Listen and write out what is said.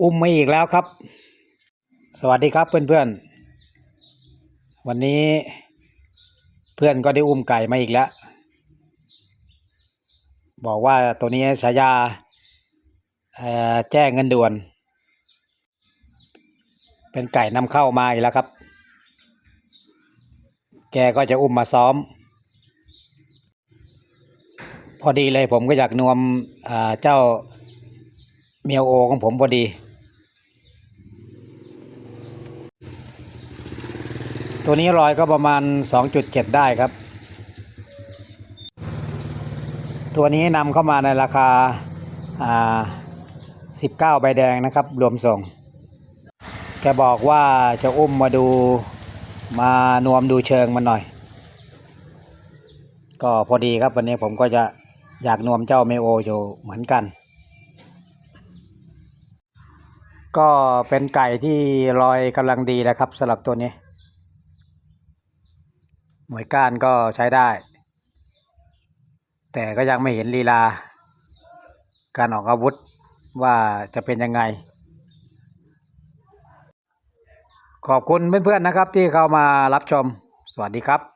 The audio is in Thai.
อุ้มมาอีกแล้วครับ สวัสดีครับเพื่อนๆ วันนี้เพื่อนก็ได้อุ้มไก่มาอีกแล้ว บอกว่าตัวนี้ฉายาแจ้งเงินด่วน เป็นไก่นำเข้ามาอีกแล้วครับ แกก็จะอุ้มมาซ้อม พอดีเลยผมก็อยากนวมเจ้า เมียวโอของผมพอดี ตัวนี้รอยก็ประมาณ 2.7 ได้ครับ ตัวนี้นำเข้ามาในราคาา19 ใบแดงนะครับ รวมส่ง แกบอกว่าจะอุ้มมาดูมานวมดูเชิงมันหน่อย ก็พอดีครับวันนี้ผมก็จะอยากนวมเจ้าเมโออยู่เหมือนกัน ก็เป็นไก่ที่รอยกำลังดีนะครับสำหรับตัวนี้หน่วยก้านก็ใช้ได้ แต่ก็ยังไม่เห็นลีลา การออกอาวุธว่าจะเป็นยังไง ขอบคุณเพื่อนๆนะครับที่เข้ามารับชม สวัสดีครับ